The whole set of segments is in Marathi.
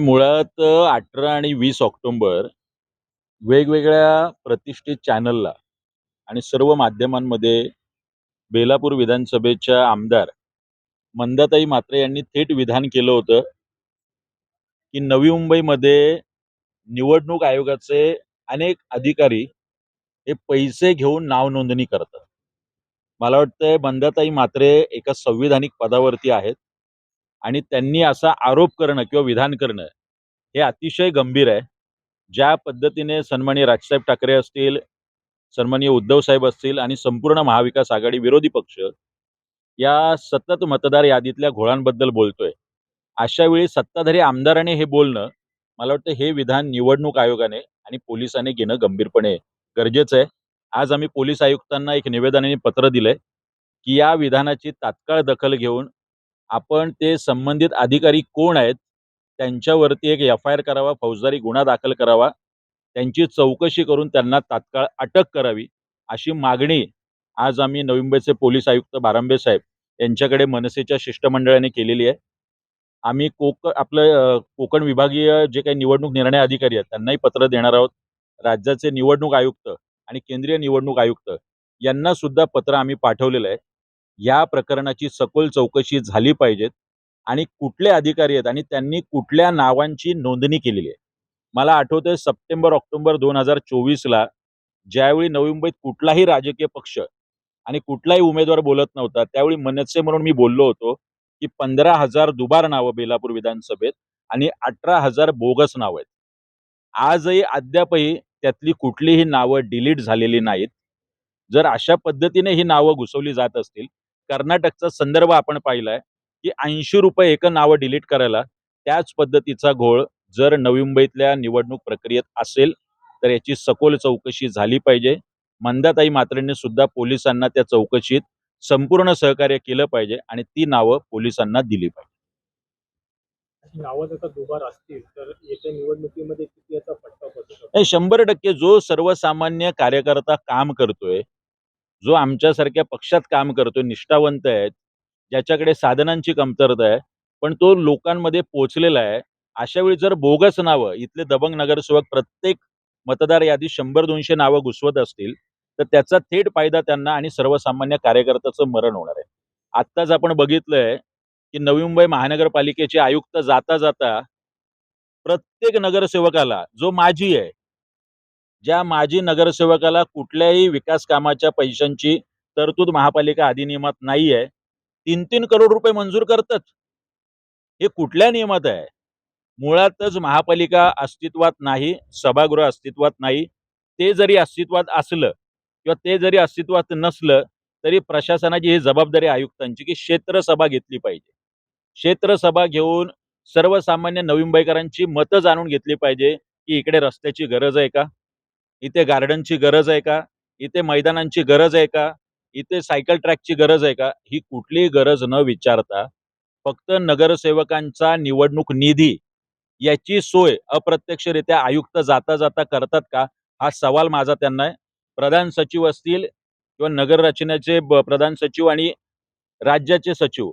मुळात अठरा आणि वीस ऑक्टोंबर वेगवेगळ्या प्रतिष्ठित चॅनलला आणि सर्व माध्यमांमध्ये बेलापूर विधानसभेच्या आमदार मंदाताई मात्रे यांनी थेट विधान केलं होतं की नवी मुंबईमध्ये निवडणूक आयोगाचे अनेक अधिकारी हे पैसे घेऊन नाव नोंदणी करतात. मला वाटतंय मंदाताई मात्रे एका संविधानिक पदावरती आहेत. आणि त्यांनी असा आरोप करणं किंवा विधान करणं हे अतिशय गंभीर आहे. ज्या पद्धतीने सन्माननीय राजसाहेब ठाकरे असतील सन्माननीय उद्धव साहेब असतील आणि संपूर्ण महाविकास आघाडी विरोधी पक्ष या सतत मतदार यादीतल्या घोळांबद्दल बोलतोय. अशा वेळी सत्ताधारी आमदाराने हे बोलणं मला वाटतं हे विधान निवडणूक आयोगाने आणि पोलिसांनी घेणं गंभीरपणे गरजेचं आहे. आज आम्ही पोलीस आयुक्तांना एक निवेदनाने पत्र दिलंय की या विधानाची तात्काळ दखल घेऊन आपण ते संबंधित अधिकारी कोण आहेत त्यांच्यावरती एक एफ आय आर करावा फौजदारी गुन्हा दाखल करावा त्यांची चौकशी करून त्यांना तात्काळ अटक करावी अशी मागणी आज आम्ही नवी मुंबईचे पोलीस आयुक्त बारांबे साहेब यांच्याकडे मनसेच्या शिष्टमंडळाने केलेली आहे. आम्ही कोक आपलं कोकण विभागीय जे काही निवडणूक निर्णय अधिकारी आहेत त्यांनाही पत्र देणार आहोत. राज्याचे निवडणूक आयुक्त आणि केंद्रीय निवडणूक आयुक्त यांना सुद्धा पत्र आम्ही पाठवलेलं आहे. या प्रकरणाची सखोल चौकशी झाली पाहिजेत आणि कुठले अधिकारी आहेत आणि त्यांनी कुठल्या नावांची नोंदणी केलेली आहे. मला आठवतंय सप्टेंबर ऑक्टोबर दोन हजार चोवीसला ज्यावेळी नवी मुंबईत कुठलाही राजकीय पक्ष आणि कुठलाही उमेदवार बोलत नव्हता त्यावेळी मनसे म्हणून मी बोललो होतो की पंधरा हजार दुबार नावं बेलापूर विधानसभेत आणि अठरा हजार बोगस नावं आहेत. आजही अद्यापही त्यातली कुठलीही नावं डिलीट झालेली नाहीत. जर अशा पद्धतीने ही नावं घुसवली जात असतील कर्नाटकचा संदर्भ आपण पाहिलाय की ऐंशी रुपये एक नावं डिलीट करायला त्याच पद्धतीचा घोळ जर नवी मुंबईतल्या निवडणूक प्रक्रियेत असेल तर याची सखोल चौकशी झाली पाहिजे. मंदाताई मात्रेंनी सुद्धा पोलिसांना त्या चौकशीत संपूर्ण सहकार्य केलं पाहिजे आणि ती नावं पोलिसांना दिली पाहिजे. शंभर टक्के जो सर्वसामान्य कार्यकर्ता काम करतोय जो आमच्यासारख्या पक्षात काम करतोय निष्ठावंत आहेत ज्याच्याकडे साधनांची कमतरता आहे पण तो लोकांमध्ये पोचलेला आहे अशा वेळी जर बोगस नावं इथले दबंग नगरसेवक प्रत्येक मतदार यादी शंभर दोनशे नावं घुसवत असतील तर त्याचा थेट फायदा त्यांना आणि सर्वसामान्य कार्यकर्त्याचं मरण होणार आहे. आत्ताच आपण बघितलंय की नवी मुंबई महानगरपालिकेचे आयुक्त जाता जाता प्रत्येक नगरसेवकाला जो माजी आहे ज्या माजी नगरसेवकाला कुठल्याही विकास कामाच्या पैशांची तरतूद महापालिका अधिनियमात नाही आहे तीन तीन करोड रुपये मंजूर करतात. हे कुठल्या नियमात आहे? मुळातच महापालिका अस्तित्वात नाही सभागृह अस्तित्वात नाही. ते जरी अस्तित्वात असलं किंवा ते जरी अस्तित्वात नसलं तरी प्रशासनाची ही जबाबदारी आयुक्तांची की क्षेत्रसभा घेतली पाहिजे. क्षेत्रसभा घेऊन सर्वसामान्य नवी मुंबईकरांची मतं जाणून घेतली पाहिजे की इकडे रस्त्याची गरज आहे का? इथे गार्डनची गरज आहे का? इथे मैदानांची गरज आहे का? इथे सायकल ट्रॅकची गरज आहे का? ही कुठलीही गरज न विचारता फक्त नगरसेवकांचा निवडणूक निधी याची सोय अप्रत्यक्षरित्या आयुक्त जाता जाता करतात का? हा सवाल माझा त्यांना आहे. प्रधान सचिव असतील किंवा नगर रचनेचे प्रधान सचिव आणि राज्याचे सचिव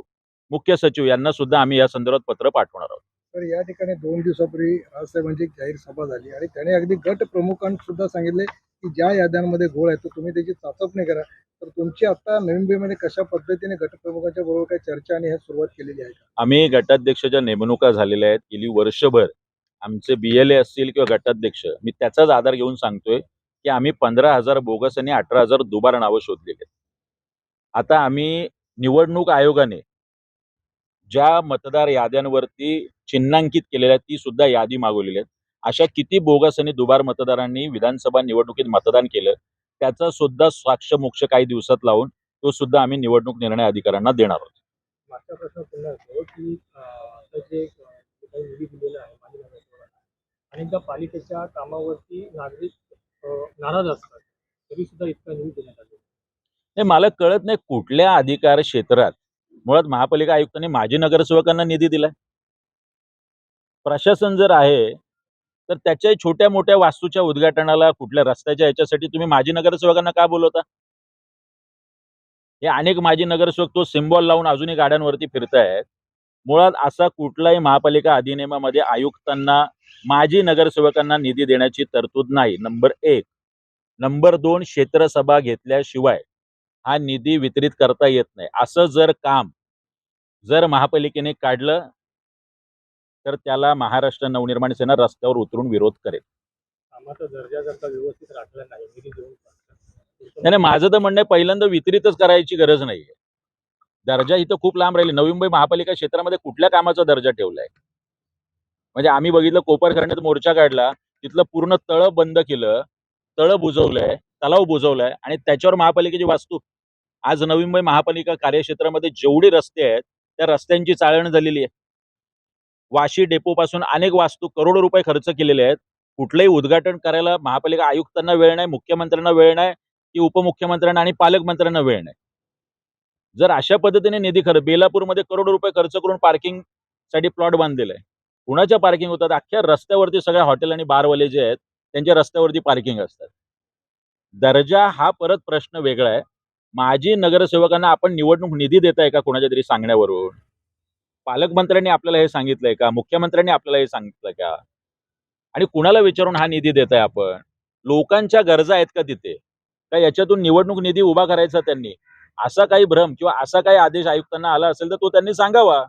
मुख्य सचिव यांना सुद्धा आम्ही या संदर्भात पत्र पाठवणार आहोत. तर या ठिकाणी दोन दिवसापूर्वी राजसाहेबांची एक जाहीर सभा झाली आणि त्याने अगदी गट प्रमुखांसुद्धा सांगितले की ज्या याद्यांमध्ये घोळ आहे तो तुम्ही त्याची चाचपणी करा. तर तुमची आता नवी कशा पद्धतीने गटप्रमुखांच्या बरोबर काही चर्चा आणि हे सुरुवात केलेली आहे? आम्ही गटाध्यक्षाच्या नेमणुका झालेल्या आहेत गेली वर्षभर आमचे बी एल ए असतील किंवा गटाध्यक्ष मी त्याचाच आधार घेऊन सांगतोय की आम्ही पंधरा हजार बोगस आणि अठरा हजार दुबार नावं शोधलेली आहेत. आता आम्ही निवडणूक आयोगाने ज्या मतदार याद्यांवरती चिन्हांकित केलेल्या आहेत ती सुद्धा यादी मागवलेली आहे अशा किती बोगस आणि दुबार मतदारांनी विधानसभा निवडणुकीत मतदान केलं त्याचा सुद्धा साक्ष मोक्ष काही दिवसात लावून तो सुद्धा आम्ही निवडणूक निर्णय अधिकाऱ्यांना देणार आहोत. अनेकदा पालिकेच्या कामावरती नागरिक नाराज असतात तरी सुद्धा इतका निधी देण्यात आला हे मला कळत नाही कुठल्या अधिकार क्षेत्रात मुळात महापालिका आयुक्तांनी माजी नगरसेवकांना निधी दिलाय. प्रशासन जर आहे तर त्याच्या छोट्या मोठ्या वास्तूच्या उद्घाटनाला कुठल्या रस्त्याच्या याच्यासाठी तुम्ही माजी नगरसेवकांना का बोलवता? हे अनेक माजी नगरसेवक तो सिम्बॉल लावून अजूनही गाड्यांवरती फिरतायत. मुळात असा कुठलाही महापालिका अधिनियमामध्ये आयुक्तांना माजी नगरसेवकांना निधी देण्याची तरतूद नाही. नंबर एक. नंबर दोन क्षेत्रसभा घेतल्याशिवाय हा निधी वितरित करता येत नाही. असं जर काम जर महापालिकेने काढलं तर त्याला महाराष्ट्र नवनिर्माण सेना रस्त्यावर उतरून विरोध करेल. नाही नाही नाही, माझं तर म्हणणं आहे पहिल्यांदा वितरितच करायची गरज नाहीये. दर्जा इथं खूप लांब राहिली. नवी मुंबई महापालिका क्षेत्रामध्ये कुठल्या कामाचा दर्जा ठेवलाय? म्हणजे आम्ही बघितलं कोपरखरणीत मोर्चा काढला तिथलं पूर्ण तळ बंद केलं तळ बुजवलंय तलाव बुजवलाय आणि त्याच्यावर महापालिकेची वास्तू आज नवी मुंबई महापालिका कार्यक्षेत्रामध्ये जेवढे रस्ते आहेत त्या रस्त्यांची चाळण झालेली आहे. वाशी डेपो पासून अनेक वास्तू करोडो रुपये खर्च केलेले आहेत. कुठलंही उद्घाटन करायला महापालिका आयुक्तांना वेळ नाही मुख्यमंत्र्यांना वेळ नाही की उपमुख्यमंत्र्यांना आणि पालकमंत्र्यांना वेळ नाही. जर अशा पद्धतीने निधी खर्च बेलापूरमध्ये करोडो रुपये खर्च करून पार्किंगसाठी प्लॉट बांधलेला आहे कुणाच्या पार्किंग होतात? अख्ख्या रस्त्यावरती सगळ्या हॉटेल आणि बारवाले जे आहेत त्यांच्या रस्त्यावरती पार्किंग असतात. दर्जा हा परत प्रश्न वेगळा आहे. माजी नगरसेवकांना आपण निवडणूक निधी देताय का कोणाच्या तरी सांगण्यावरून? पालकमंत्र्यांनी आपल्याला हे सांगितलंय का? मुख्यमंत्र्यांनी आपल्याला हे सांगितलं का? आणि कुणाला विचारून हा निधी देताय आपण? लोकांच्या गरजा आहेत का तिथे? का याच्यातून निवडणूक निधी उभा करायचा त्यांनी? असा काही भ्रम किंवा असा काही आदेश आयुक्तांना आला असेल तर तो त्यांनी सांगावा.